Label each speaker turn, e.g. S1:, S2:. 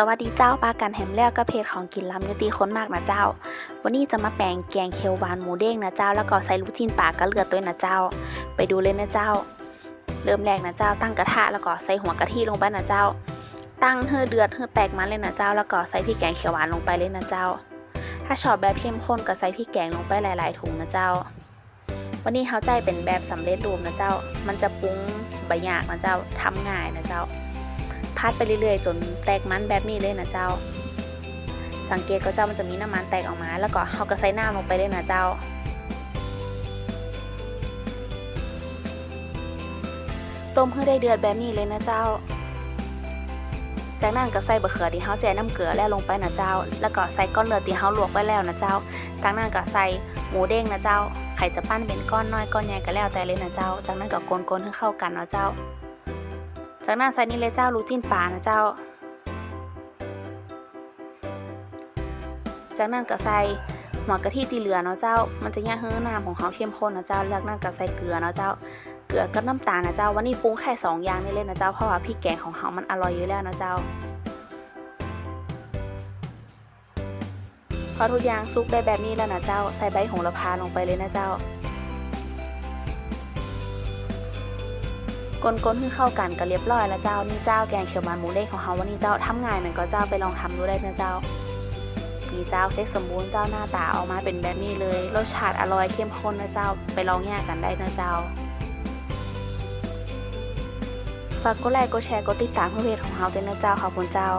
S1: สวัสดีเจ้าปลากันแฮมแล้วก็เพจของกินล้ำยติคนมากนะเจ้า วันนี้จะมาแปลงแกงเขียวหวานหมูเด้งนะเจ้า แล้วก็ใส่ลูกชิ้นปลากระเลือดด้วยนะเจ้า ไปดูเลยนะเจ้า เริ่มแรกนะเจ้า ตั้งกระทะแล้วก็ใส่หัวกะทิลงไปนะเจ้า ตั้งเฮือเดือดเฮือแตกมันเลยนะเจ้า แล้วก็ใส่พริกแกงเขียวหวานลงไปเลยนะเจ้า ถ้าชอบแบบเข้มข้นก็ใส่พริกแกงลงไปหลาย ๆ ถุงนะเจ้า วันนี้เขาใจเป็นแบบสำเร็จรูปนะเจ้า มันจะปรุงใบยากนะเจ้าทำง่ายนะเจ้า พัดไปเรื่อยๆ จนแตกมันแบบนี้เลยนะเจ้า สังเกตก็เจ้ามันจะมีน้ำมันแตกออกมา แล้วก็เขาก็ใส่น้ำลงไปเลยนะเจ้า ต้มให้ได้เดือดแบบนี้เลยนะเจ้า จากนั้นก็ใส่บะเขือที่เฮาแจ่น้ำเกลือแล้วลงไปนะเจ้า แล้วก็ใส่ก้อนเลือดที่เฮาลวกไว้แล้วนะเจ้า จากนั้นก็ใส่หมูเด้งนะเจ้า ไข่จะปั้นเป็นก้อนน้อยก้อนใหญ่ก็แล้วแต่เลยนะเจ้า จากนั้นก็กลนๆให้เข้ากันนะเจ้า จากนั้นใส่นี่เลยเจ้าลูจิ้นปลานะเจ้า จากนั้นก็ใส่หัวกะทิที่เหลือเนาะเจ้า มันจะย่าเฮือน้ำของเขาเข้มข้นนะเจ้าจากนั้นก็ใส่เกลือเนาะเจ้า เกลือกับน้ำตาลนะเจ้า วันนี้ปรุงแค่สองอย่างนี่เลยนะเจ้า เพราะว่าพริกแกงของเขามันอร่อยอยู่แล้วนะเจ้า พอทุกอย่างซุกได้แบบนี้แล้วนะเจ้า ใส่ใบโหระพาลงไปเลยนะเจ้า กลนๆให้เข้ากันก็เรียบร้อยแล้วเจ้านี่เจ้าแกงเขียวหวานหมูเด้งของเขาวันนี้เจ้าทำง่ายเหมือนก็เจ้าไปลองทำดูได้นะเจ้านี่เจ้าเซ็กสมบูรณ์เจ้าหน้าตาออกมาเป็นแบบนี้เลยรสชาติอร่อยเข้มข้นนะเจ้าไปลองแยกกันได้นะเจ้าฝากกดไลค์กดแชร์กดติดตามเพื่อเพจของเฮาด้วยนะเจ้าขอบคุณเจ้า